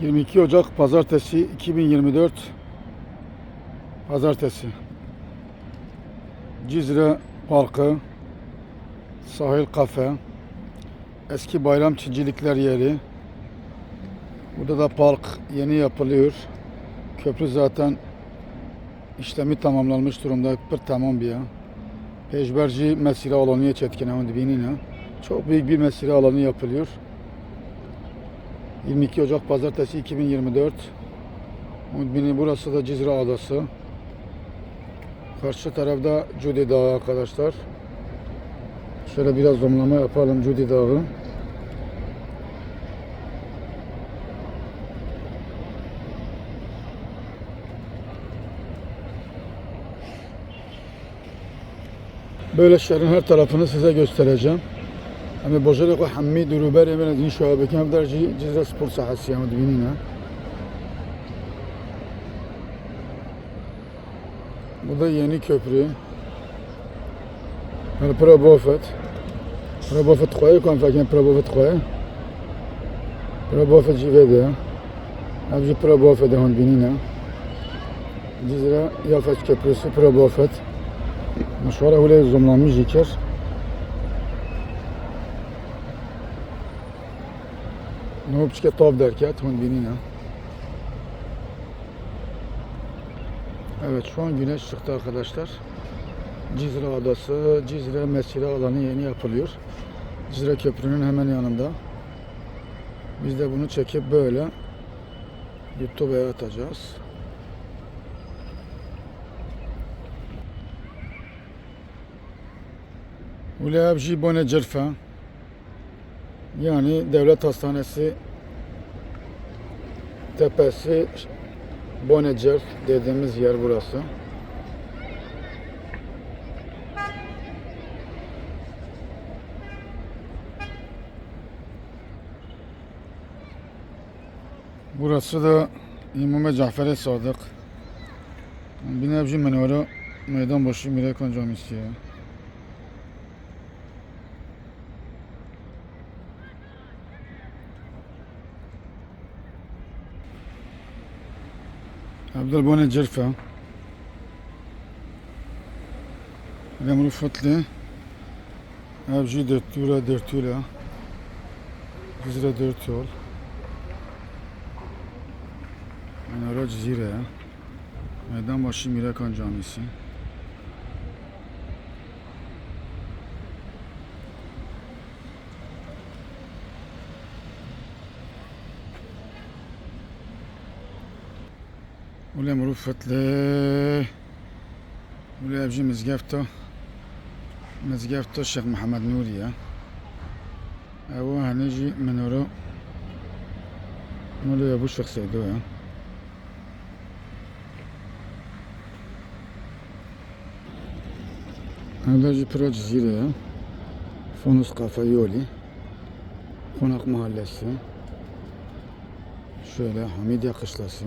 22 Ocak Pazartesi 2024 Pazartesi Cizre Parkı Sahil Kafe Eski Bayram Çincilikler Yeri Burada da park yeni yapılıyor. Köprü zaten işlemi tamamlanmış durumda. Bir tamam bir ya. Pejberci mesire alanı çetkin dibinine. Çok büyük bir mesire alanı yapılıyor. 22 Ocak Pazartesi 2024. Bini burası da Cizre Adası. Karşı tarafta Cudi Dağı arkadaşlar. Şöyle biraz zoomlama yapalım Cudi Dağı. Böyle şehrin her tarafını size göstereceğim. اما بازار خو همه دوربین من از این شاه بکنم در جی جز سپر سعی هم دوینی نه. بودا یعنی کپری. یعنی من پر بافت. پر بافت خوی کنم فکر می‌کنم پر بافت خوی. پر بافت جی ویده. اب جی پر بافت دهان دوینی نه. جز را یافت کپری سپر بافت. مشوره ولی زمان می‌گیرد. Nopçike tav derket hon binina. Evet şu an güneş çıktı arkadaşlar. Cizre Adası, Cizre Mesire alanı yeni yapılıyor. Cizre Köprü'nün hemen yanında. Biz de bunu çekip böyle YouTube'a atacağız. Abji Bone Cerfe yani devlet hastanesi tepesi Bonecer dediğimiz yer burası. Burası da İmam Cafer Sadık. Binevci Menara Meydan Başı Mirekan Camisi. Ya. Abdelbone Cerfe. Lemru Fetli. Avcı Dörtüyle Dörtüyle. Cizre Dört Yol. Menara Cizire. Meydanbaşı Mirekan Camisi. Ule Murufetli Ule Evci Mizgefto Mizgefto Şeyh Muhammed Nuriye Evo Hanici Menoro. Nuriye bu şahsiydi ya. Halaci Pira Cizire Fonus Kafa Yoli Konak Mahallesi. Şöyle Hamidiye Kışlası